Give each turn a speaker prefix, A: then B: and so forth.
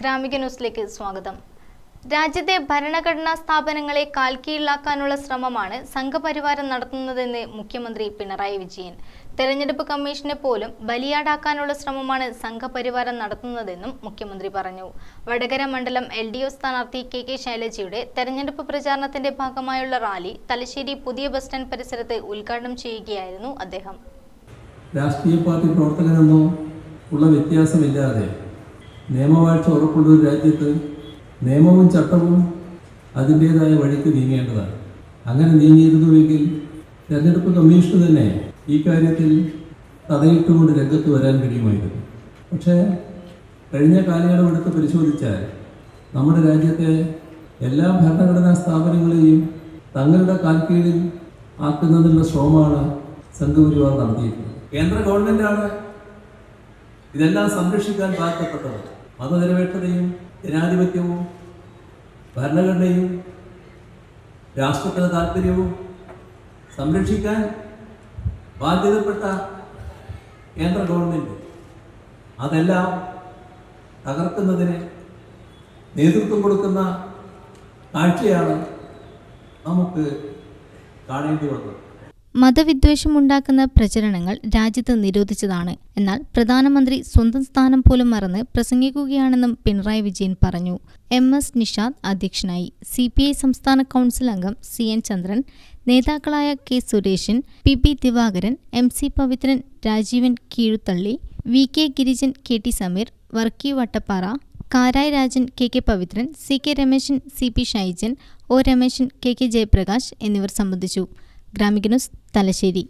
A: ഗ്രാമിക ന്യൂസിലേക്ക് സ്വാഗതം. രാജ്യത്തെ ഭരണഘടനാ സ്ഥാപനങ്ങളെ കാൽക്കീഴിലാക്കാനുള്ള ശ്രമമാണ് സംഘപരിവാരം നടത്തുന്നതെന്ന് മുഖ്യമന്ത്രി പിണറായി വിജയൻ. തെരഞ്ഞെടുപ്പ് കമ്മീഷനെ പോലും ബലിയാടാക്കാനുള്ള ശ്രമമാണ് സംഘപരിവാരം നടത്തുന്നതെന്നും മുഖ്യമന്ത്രി പറഞ്ഞു. വടകര മണ്ഡലം എൽ ഡി എഫ് സ്ഥാനാർത്ഥി കെ കെ ശൈലജയുടെ തെരഞ്ഞെടുപ്പ് പ്രചാരണത്തിന്റെ ഭാഗമായുള്ള റാലി തലശ്ശേരി പുതിയ ബസ് സ്റ്റാൻഡ് പരിസരത്ത് ഉദ്ഘാടനം ചെയ്യുകയായിരുന്നു അദ്ദേഹം.
B: രാഷ്ട്രീയ പാർട്ടി പ്രവർത്തകനെന്നോ ഉള്ള വ്യത്യാസമില്ലാതെ നിയമവാഴ്ച ഉറപ്പുള്ള ഒരു രാജ്യത്ത് നിയമവും ചട്ടവും അതിന്റേതായ വഴിക്ക് നീങ്ങേണ്ടതാണ്. അങ്ങനെ നീങ്ങിയിരുന്നുവെങ്കിൽ തെരഞ്ഞെടുപ്പ് കമ്മീഷന് തന്നെ ഈ കാര്യത്തിൽ തടയിട്ടുകൊണ്ട് രംഗത്ത് വരാൻ കഴിയുമായിരുന്നു. പക്ഷേ കഴിഞ്ഞ കാലയളവെടുത്ത് പരിശോധിച്ചാൽ നമ്മുടെ രാജ്യത്തെ എല്ലാ ഭരണഘടനാ സ്ഥാപനങ്ങളെയും തങ്ങളുടെ കാൽക്കീഴിൽ ആക്കുന്നതിനുള്ള ശ്രമമാണ് സംഘപരിവാർ നടത്തിയിട്ടുള്ളത്. കേന്ദ്ര ഗവൺമെന്റാണ് ഇതെല്ലാം സംരക്ഷിക്കാൻ ബാധ്യപ്പെട്ടത് മതനിരപേക്ഷതയും ജനാധിപത്യവും ഭരണഘടനയും രാഷ്ട്രത്തിന് താല്പര്യവും സംരക്ഷിക്കാൻ ബാധ്യതപ്പെട്ട കേന്ദ്ര ഗവൺമെന്റ് അതെല്ലാം തകർക്കുന്നതിന് നേതൃത്വം കൊടുക്കുന്ന കാഴ്ചയാണ് നമുക്ക് കാണേണ്ടി വന്നത്.
A: മതവിദ്വേഷമുണ്ടാക്കുന്ന പ്രചരണങ്ങൾ രാജ്യത്ത് നിരോധിച്ചതാണ്. എന്നാൽ പ്രധാനമന്ത്രി സ്വന്തം സ്ഥാനം പോലും മറന്ന് പ്രസംഗിക്കുകയാണെന്നും പിണറായി വിജയൻ പറഞ്ഞു. എം എസ് നിഷാദ് അധ്യക്ഷനായി സി പി ഐ സംസ്ഥാന കൗൺസിൽ അംഗം സി എൻ ചന്ദ്രൻ നേതാക്കളായ K Sureshan P P Divakaran M C Pavithran Rajeevan Keezhuthalli V K Girijan K T Sameer Varkey Vattappara Karai Rajan K K Pavithran C K Rameshan C P Shaijan O Rameshan K K Jayaprakash എന്നിവർ സംബന്ധിച്ചു. Gramika news Thalassery